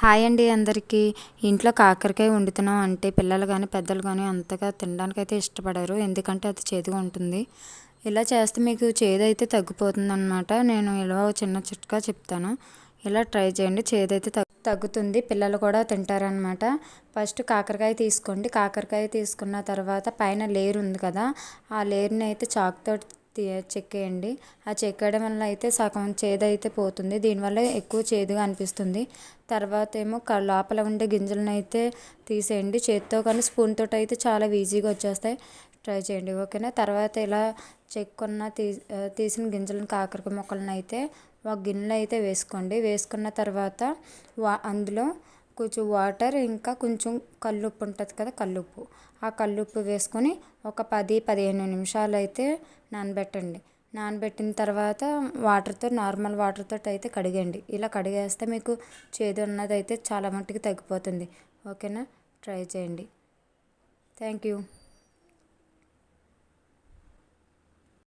Hi అండి అందరికీ. ఇంట్లో కాకరకాయ వండుతున్నాం అంటే పిల్లలు కానీ పెద్దలు కానీ అంతగా తినడానికి అయితే ఇష్టపడరు. ఎందుకంటే అది చేదుగా ఉంటుంది. ఇలా చేస్తే మీకు చేదు అయితే తగ్గిపోతుంది అనమాట నేను ఇలా చిన్న చిట్కా చెప్తాను. ఇలా ట్రై చేయండి. చేదైతే తగ్గుతుంది. పిల్లలు కూడా తింటారనమాట ఫస్ట్ కాకరకాయ తీసుకోండి. కాకరకాయ తీసుకున్న తర్వాత పైన లేరు ఉంది కదా ఆ లేరుని అయితే చాక్తో చెక్కేయండి ఆ చెక్కడం వల్ల అయితే సగం చేదు అయితే పోతుంది. దీనివల్ల ఎక్కువ చేదుగా అనిపిస్తుంది. తర్వాత ఏమో లోపల ఉండే గింజలను అయితే తీసేయండి. చేతితో కానీ స్పూన్ తోటి అయితే చాలా ఈజీగా వచ్చేస్తాయి. ట్రై చేయండి. ఓకేనా? తర్వాత ఇలా చెక్కున్న తీ తీసిన గింజలను కాకరకాయ మొక్కలను అయితే ఒక గిన్నెలో అయితే వేసుకోండి. వేసుకున్న తర్వాత వా అందులో కొంచెం వాటర్ ఇంకా కొంచెం కల్లుప్పు ఉంటుంది కదా కల్లుప్పు. ఆ కల్లుప్పు వేసుకొని ఒక పది పదిహేను నిమిషాలు అయితే నానబెట్టండి. నానబెట్టిన తర్వాత వాటర్తో నార్మల్ వాటర్తో అయితే కడిగండి. ఇలా కడిగేస్తే మీకు చేదు ఉన్నది అయితే చాలా మట్టుకు తగ్గిపోతుంది. ఓకేనా? ట్రై చేయండి. Thank you